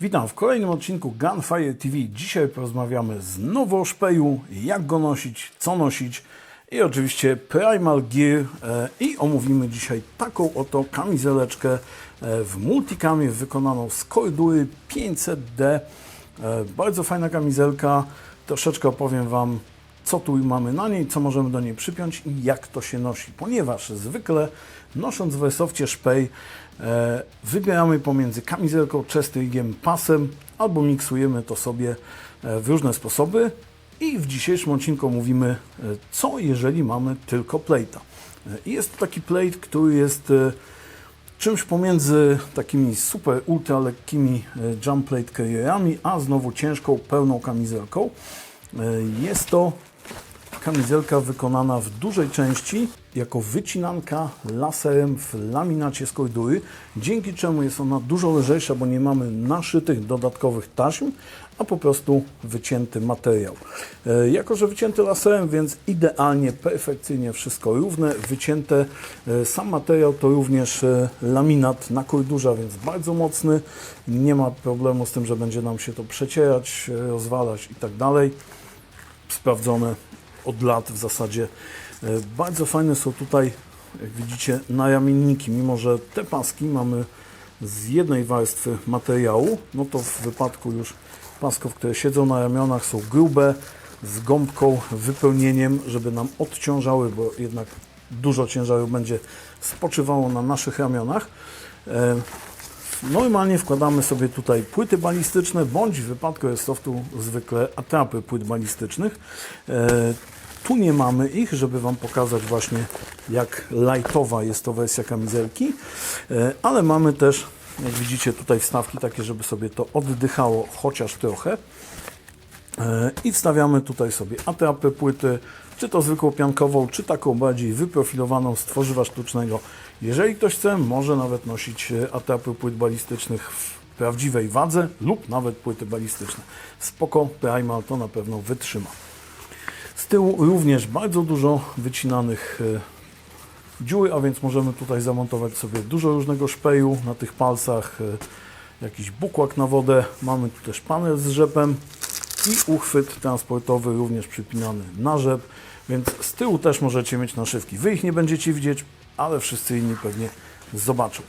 Witam w kolejnym odcinku Gunfire TV. Dzisiaj porozmawiamy znowu o szpeju, jak go nosić, co nosić i oczywiście Primal Gear e, i omówimy dzisiaj taką oto kamizeleczkę e, w multicamie wykonaną z Cordury 500D. E, Bardzo fajna kamizelka. Troszeczkę opowiem Wam co tu mamy na niej, co możemy do niej przypiąć i jak to się nosi, ponieważ zwykle nosząc w szpej e, wybieramy pomiędzy kamizelką, chestingiem, pasem albo miksujemy to sobie e, w różne sposoby i w dzisiejszym odcinku mówimy e, co jeżeli mamy tylko plate'a. E, jest to taki plate, który jest czymś pomiędzy takimi super ultra lekkimi jump plate carrierami, a znowu ciężką, pełną kamizelką. Jest to kamizelka wykonana w dużej części jako wycinanka laserem w laminacie z kordury, dzięki czemu jest ona dużo lżejsza, bo nie mamy naszytych dodatkowych taśm, a po prostu wycięty materiał. E, Jako, że wycięty laserem, więc idealnie, perfekcyjnie wszystko równe, wycięte. E, Sam materiał to również e, laminat na kordurze, więc bardzo mocny. Nie ma problemu z tym, że będzie nam się to przecierać, rozwalać i tak dalej sprawdzone od lat w zasadzie. E, Bardzo fajne są tutaj, jak widzicie, najamienniki. Mimo, że te paski mamy z jednej warstwy materiału, no to w wypadku już pasków, które siedzą na ramionach są grube, z gąbką, wypełnieniem, żeby nam odciążały, bo jednak dużo ciężaru będzie spoczywało na naszych ramionach. E, Normalnie wkładamy sobie tutaj płyty balistyczne, bądź w wypadku Airsoftu zwykle atrapy płyt balistycznych. E, tu nie mamy ich, żeby Wam pokazać właśnie jak lightowa jest to wersja kamizelki, e, ale mamy też, jak widzicie tutaj wstawki takie, żeby sobie to oddychało chociaż trochę. E, I wstawiamy tutaj sobie atrapy płyty, czy to zwykłą piankową, czy taką bardziej wyprofilowaną z tworzywa sztucznego. Jeżeli ktoś chce, może nawet nosić e, atrapy płyt balistycznych w prawdziwej wadze lub nawet płyty balistyczne. Spoko, Primal to na pewno wytrzyma. Z tyłu również bardzo dużo wycinanych e, dziur, a więc możemy tutaj zamontować sobie dużo różnego szpeju na tych palcach, e, jakiś bukłak na wodę. Mamy tu też panel z rzepem i uchwyt transportowy również przypinany na rzep, więc z tyłu też możecie mieć naszywki. Wy ich nie będziecie widzieć, ale wszyscy inni pewnie zobaczą.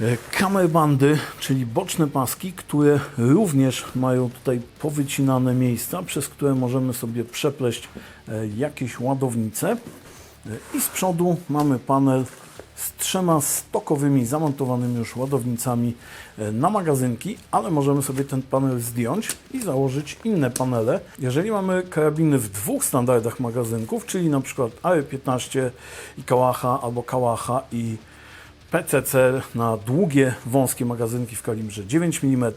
E, Kamerbandy, czyli boczne paski, które również mają tutaj powycinane miejsca, przez które możemy sobie przepleść e, jakieś ładownice. E, I z przodu mamy panel z trzema stokowymi, zamontowanymi już ładownicami e, na magazynki, ale możemy sobie ten panel zdjąć i założyć inne panele. Jeżeli mamy karabiny w dwóch standardach magazynków, czyli na przykład AR-15 i Kałacha, albo Kałacha i PCC na długie, wąskie magazynki w kalibrze 9 mm,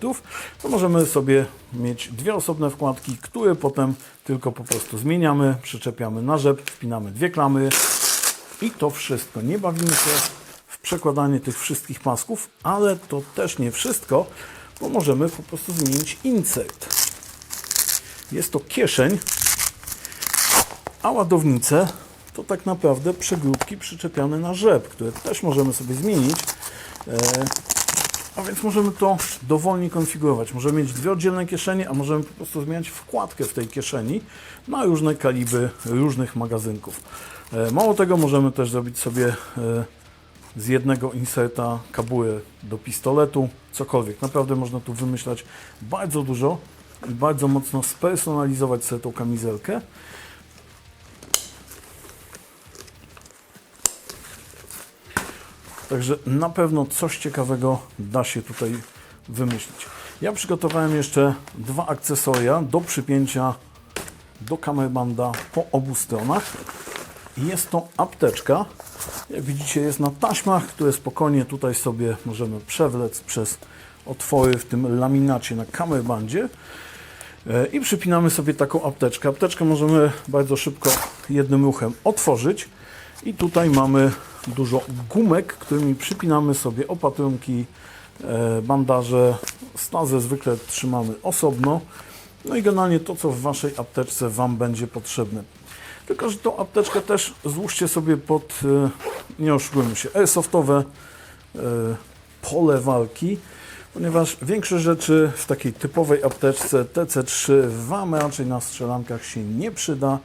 to możemy sobie mieć dwie osobne wkładki, które potem tylko po prostu zmieniamy, przyczepiamy na rzep, wpinamy dwie klamy i to wszystko. Nie bawimy się w przekładanie tych wszystkich pasków, ale to też nie wszystko, bo możemy po prostu zmienić insert. Jest to kieszeń, a ładownice to tak naprawdę przegródki przyczepiane na rzep, które też możemy sobie zmienić. E, a więc możemy to dowolnie konfigurować. Możemy mieć dwie oddzielne kieszenie, a możemy po prostu zmieniać wkładkę w tej kieszeni na różne kalibry różnych magazynków. E, Mało tego, możemy też zrobić sobie e, z jednego inserta kabułę do pistoletu, cokolwiek. Naprawdę można tu wymyślać bardzo dużo i bardzo mocno spersonalizować sobie tą kamizelkę. Także na pewno coś ciekawego da się tutaj wymyślić. Ja przygotowałem jeszcze dwa akcesoria do przypięcia do kamerbanda po obu stronach. Jest to apteczka. Jak widzicie jest na taśmach, które spokojnie tutaj sobie możemy przewlec przez otwory w tym laminacie na kamerbandzie. E, I przypinamy sobie taką apteczkę. Apteczkę możemy bardzo szybko jednym ruchem otworzyć. I tutaj mamy dużo gumek, którymi przypinamy sobie opatrunki, e, bandaże. Stazę zwykle trzymamy osobno. No i generalnie to, co w Waszej apteczce Wam będzie potrzebne. Tylko, że tą apteczkę też złóżcie sobie pod, e, nie oszukujmy się, airsoftowe e, pole walki, ponieważ większość rzeczy w takiej typowej apteczce TC3 Wam raczej na strzelankach się nie przyda.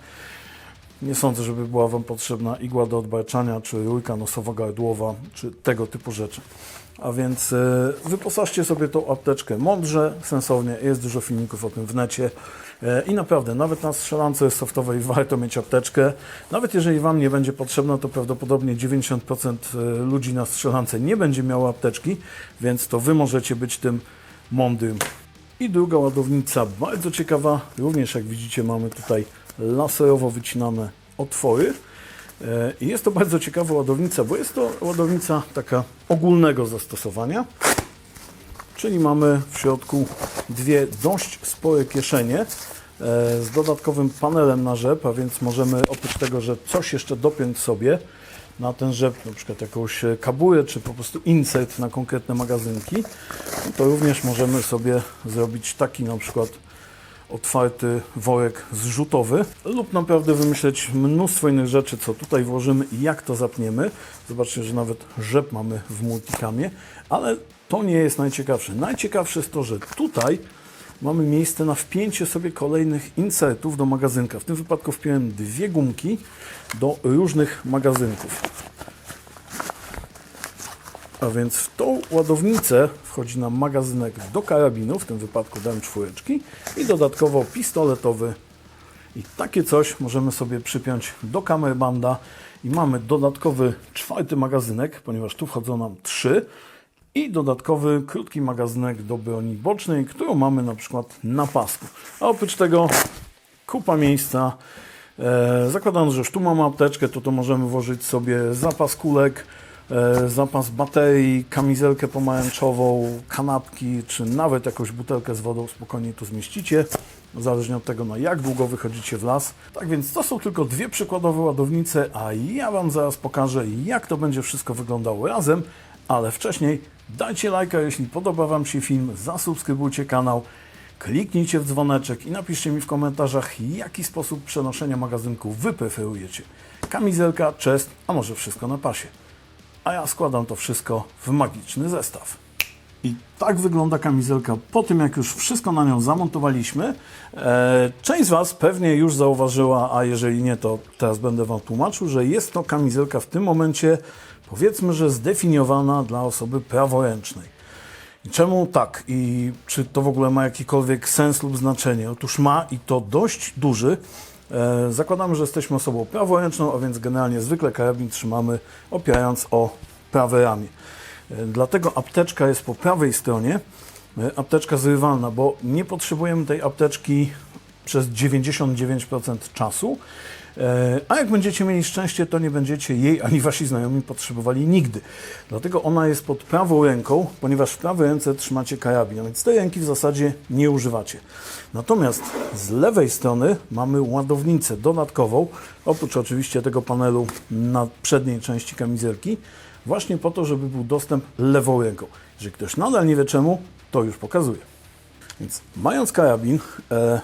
Nie sądzę, żeby była Wam potrzebna igła do odbarczania, czy rurka nosowo-gardłowa, czy tego typu rzeczy. A więc e, wyposażcie sobie tą apteczkę mądrze, sensownie. Jest dużo filmików o tym w necie. E, I naprawdę, nawet na strzelance softowej warto mieć apteczkę. Nawet jeżeli Wam nie będzie potrzebna, to prawdopodobnie 90% e, ludzi na strzelance nie będzie miało apteczki, więc to Wy możecie być tym mądrym. I druga ładownica, bardzo ciekawa. Również jak widzicie mamy tutaj laserowo wycinane otwory. E, I jest to bardzo ciekawa ładownica, bo jest to ładownica taka ogólnego zastosowania. Czyli mamy w środku dwie dość spore kieszenie e, z dodatkowym panelem na rzep, a więc możemy oprócz tego, że coś jeszcze dopiąć sobie na ten rzep, na przykład jakąś kaburę, czy po prostu insert na konkretne magazynki, no to również możemy sobie zrobić taki na przykład otwarty worek zrzutowy lub naprawdę wymyśleć mnóstwo innych rzeczy, co tutaj włożymy i jak to zapniemy. Zobaczcie, że nawet rzep mamy w multicamie, ale to nie jest najciekawsze. Najciekawsze jest to, że tutaj mamy miejsce na wpięcie sobie kolejnych insertów do magazynka. W tym wypadku wpiąłem dwie gumki do różnych magazynków. A więc w tą ładownicę wchodzi nam magazynek do karabinu, w tym wypadku dałem czwóreczki i dodatkowo pistoletowy. I takie coś możemy sobie przypiąć do kamerbanda i mamy dodatkowy czwarty magazynek, ponieważ tu wchodzą nam trzy i dodatkowy krótki magazynek do broni bocznej, którą mamy na przykład na pasku. A oprócz tego kupa miejsca. E, zakładając, że już tu mamy apteczkę, to to możemy włożyć sobie zapas kulek, e, zapas baterii, kamizelkę pomarańczową, kanapki, czy nawet jakąś butelkę z wodą spokojnie tu zmieścicie. Zależnie od tego, na jak długo wychodzicie w las. Tak więc to są tylko dwie przykładowe ładownice, a ja Wam zaraz pokażę, jak to będzie wszystko wyglądało razem. Ale wcześniej dajcie lajka, jeśli podoba Wam się film, zasubskrybujcie kanał, kliknijcie w dzwoneczek i napiszcie mi w komentarzach, jaki sposób przenoszenia magazynków Wy preferujecie. Kamizelka, chest, a może wszystko na pasie. A ja składam to wszystko w magiczny zestaw. I tak wygląda kamizelka po tym, jak już wszystko na nią zamontowaliśmy. E, Część z Was pewnie już zauważyła, a jeżeli nie, to teraz będę Wam tłumaczył, że jest to kamizelka w tym momencie, powiedzmy, że zdefiniowana dla osoby praworęcznej. I czemu tak? I czy to w ogóle ma jakikolwiek sens lub znaczenie? Otóż ma i to dość duży. E, zakładamy, że jesteśmy osobą praworęczną, a więc generalnie zwykle karabin trzymamy opierając o prawe ramię. E, Dlatego apteczka jest po prawej stronie, e, apteczka zrywalna, bo nie potrzebujemy tej apteczki przez 99% czasu. E, A jak będziecie mieli szczęście, to nie będziecie jej ani wasi znajomi potrzebowali nigdy. Dlatego ona jest pod prawą ręką, ponieważ w prawej ręce trzymacie karabin, a więc tej ręki w zasadzie nie używacie. Natomiast z lewej strony mamy ładownicę dodatkową, oprócz oczywiście tego panelu na przedniej części kamizelki, właśnie po to, żeby był dostęp lewą ręką. Jeżeli ktoś nadal nie wie czemu, to już pokazuję. Więc mając karabin, e,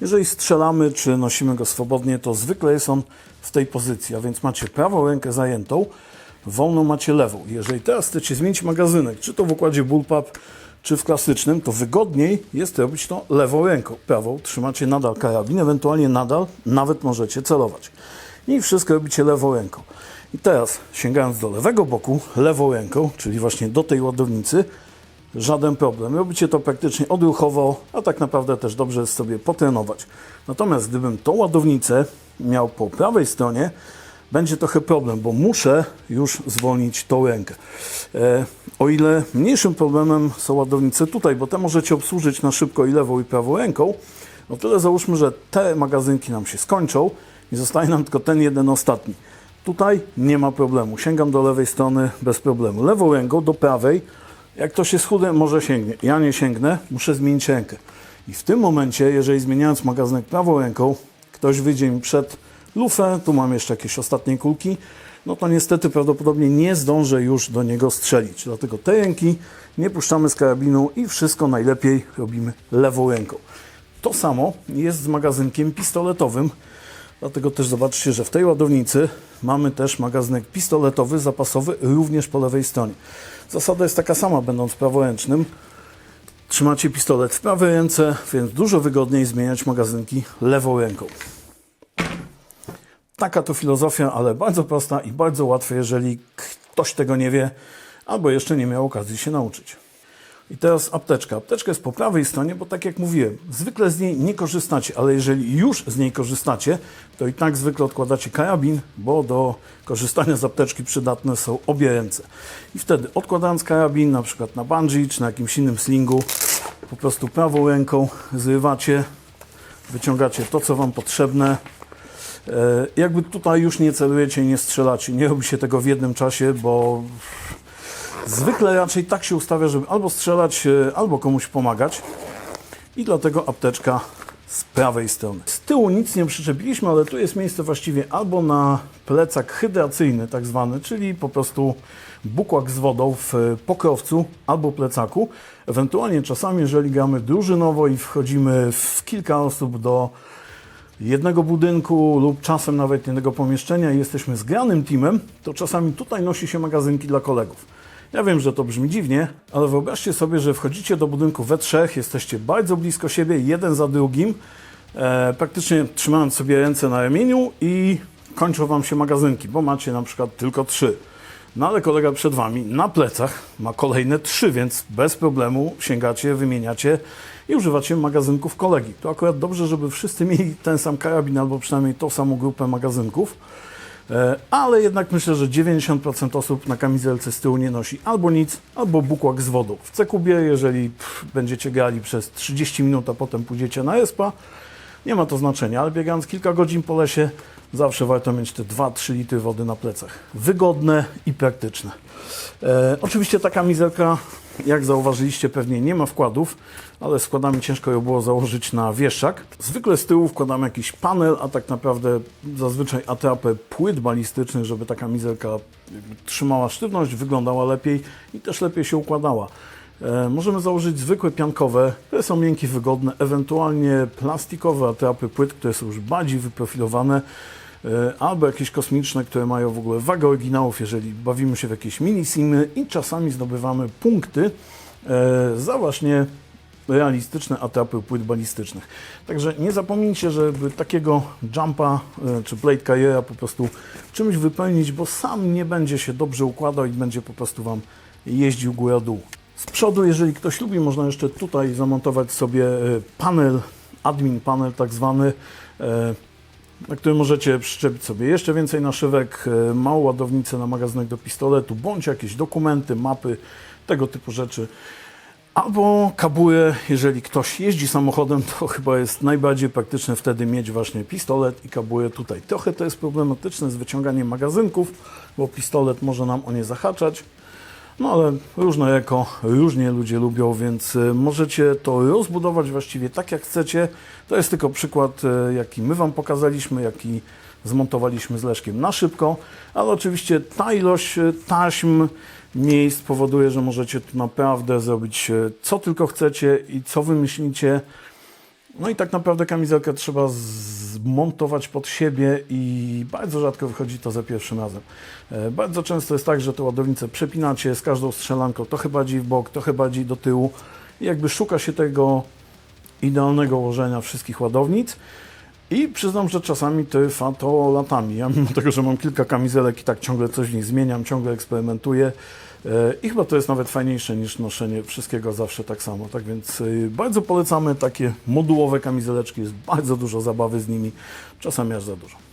jeżeli strzelamy czy nosimy go swobodnie, to zwykle jest on w tej pozycji, a więc macie prawą rękę zajętą, wolną macie lewą. Jeżeli teraz chcecie zmienić magazynek, czy to w układzie bullpup, czy w klasycznym, to wygodniej jest robić to lewą ręką. Prawą trzymacie nadal karabin, ewentualnie nadal nawet możecie celować. I wszystko robicie lewą ręką. I teraz sięgając do lewego boku, lewą ręką, czyli właśnie do tej ładownicy, żaden problem. Robicie to praktycznie odruchowo, a tak naprawdę też dobrze jest sobie potrenować. Natomiast gdybym tą ładownicę miał po prawej stronie, będzie trochę problem, bo muszę już zwolnić tą rękę. E, o ile mniejszym problemem są ładownice tutaj, bo te możecie obsłużyć na szybko i lewą i prawą ręką, o tyle załóżmy, że te magazynki nam się skończą i zostaje nam tylko ten jeden ostatni. Tutaj nie ma problemu. Sięgam do lewej strony bez problemu. Lewą ręką do prawej jak ktoś jest chudy, może sięgnie. Ja nie sięgnę, muszę zmienić rękę. I w tym momencie, jeżeli zmieniając magazynek prawą ręką, ktoś wyjdzie mi przed lufę, tu mam jeszcze jakieś ostatnie kulki, no to niestety prawdopodobnie nie zdążę już do niego strzelić. Dlatego te ręki nie puszczamy z karabinu i wszystko najlepiej robimy lewą ręką. To samo jest z magazynkiem pistoletowym, Dlatego też zobaczcie, że w tej ładownicy mamy też magazynek pistoletowy, zapasowy, również po lewej stronie. Zasada jest taka sama, będąc praworęcznym. Trzymacie pistolet w prawej ręce, więc dużo wygodniej zmieniać magazynki lewą ręką. Taka to filozofia, ale bardzo prosta i bardzo łatwa, jeżeli ktoś tego nie wie, albo jeszcze nie miał okazji się nauczyć. I teraz apteczka. Apteczka jest po prawej stronie, bo tak jak mówiłem, zwykle z niej nie korzystacie, ale jeżeli już z niej korzystacie, to i tak zwykle odkładacie karabin, bo do korzystania z apteczki przydatne są obie ręce. I wtedy odkładając karabin, na przykład na bungee czy na jakimś innym slingu, po prostu prawą ręką zrywacie, wyciągacie to, co Wam potrzebne. E, Jakby tutaj już nie celujecie nie strzelacie. Nie robi się tego w jednym czasie, bo Zwykle raczej tak się ustawia, żeby albo strzelać, e, albo komuś pomagać. I dlatego apteczka z prawej strony. Z tyłu nic nie przyczepiliśmy, ale tu jest miejsce właściwie albo na plecak hydracyjny, tak zwany, czyli po prostu bukłak z wodą w e, pokrowcu albo plecaku. Ewentualnie czasami, jeżeli gramy drużynowo i wchodzimy w kilka osób do jednego budynku lub czasem nawet jednego pomieszczenia i jesteśmy zgranym teamem, to czasami tutaj nosi się magazynki dla kolegów. Ja wiem, że to brzmi dziwnie, ale wyobraźcie sobie, że wchodzicie do budynku we trzech, jesteście bardzo blisko siebie, jeden za drugim, e, praktycznie trzymając sobie ręce na ramieniu i kończą Wam się magazynki, bo macie na przykład tylko trzy. No ale kolega przed Wami na plecach ma kolejne trzy, więc bez problemu sięgacie, wymieniacie i używacie magazynków kolegi. To akurat dobrze, żeby wszyscy mieli ten sam karabin albo przynajmniej tą samą grupę magazynków. E, Ale jednak myślę, że 90% osób na kamizelce z tyłu nie nosi albo nic, albo bukłak z wodą. W C-kubie, jeżeli pff, będziecie grali przez 30 minut, a potem pójdziecie na ESPA, nie ma to znaczenia, ale biegając kilka godzin po lesie, zawsze warto mieć te 2-3 litry wody na plecach. Wygodne i praktyczne. E, oczywiście ta kamizelka, jak zauważyliście, pewnie nie ma wkładów, ale z wkładami ciężko ją było założyć na wieszak. Zwykle z tyłu wkładamy jakiś panel, a tak naprawdę zazwyczaj atrapę płyt balistycznych, żeby ta kamizelka trzymała sztywność, wyglądała lepiej i też lepiej się układała. E, Możemy założyć zwykłe piankowe, które są miękkie, wygodne, ewentualnie plastikowe atrapy płyt, które są już bardziej wyprofilowane, e, albo jakieś kosmiczne, które mają w ogóle wagę oryginałów, jeżeli bawimy się w jakieś mini-simy i czasami zdobywamy punkty e, za właśnie realistyczne atrapy płyt balistycznych. Także nie zapomnijcie, żeby takiego jumpa czy blade carriera po prostu czymś wypełnić, bo sam nie będzie się dobrze układał i będzie po prostu Wam jeździł góra-dół. Z przodu, jeżeli ktoś lubi, można jeszcze tutaj zamontować sobie e, panel, admin panel tak zwany, e, na którym możecie przyczepić sobie jeszcze więcej naszywek, e, małą ładownicę na magazynek do pistoletu, bądź jakieś dokumenty, mapy, tego typu rzeczy. Albo kabuję, jeżeli ktoś jeździ samochodem, to chyba jest najbardziej praktyczne wtedy mieć właśnie pistolet i kabuję tutaj. Trochę to jest problematyczne z wyciąganiem magazynków, bo pistolet może nam o nie zahaczać. No ale różne eko, różnie ludzie lubią, więc y, możecie to rozbudować właściwie tak jak chcecie. To jest tylko przykład, y, jaki my Wam pokazaliśmy, jaki zmontowaliśmy z Leszkiem na szybko, ale oczywiście ta ilość y, taśm, miejsc powoduje, że możecie tu naprawdę zrobić co tylko chcecie i co wymyślicie. No i tak naprawdę kamizelkę trzeba zmontować pod siebie i bardzo rzadko wychodzi to za pierwszym razem. E, Bardzo często jest tak, że te ładownice przepinacie z każdą strzelanką, trochę bardziej w bok, trochę bardziej do tyłu i jakby szuka się tego idealnego ułożenia wszystkich ładownic. I przyznam, że czasami trwa to latami. Ja mimo tego, że mam kilka kamizelek i tak ciągle coś w nich zmieniam, ciągle eksperymentuję. e, I chyba to jest nawet fajniejsze niż noszenie wszystkiego zawsze tak samo. Tak więc y, bardzo polecamy takie modułowe kamizeleczki. Jest bardzo dużo zabawy z nimi, czasami aż za dużo.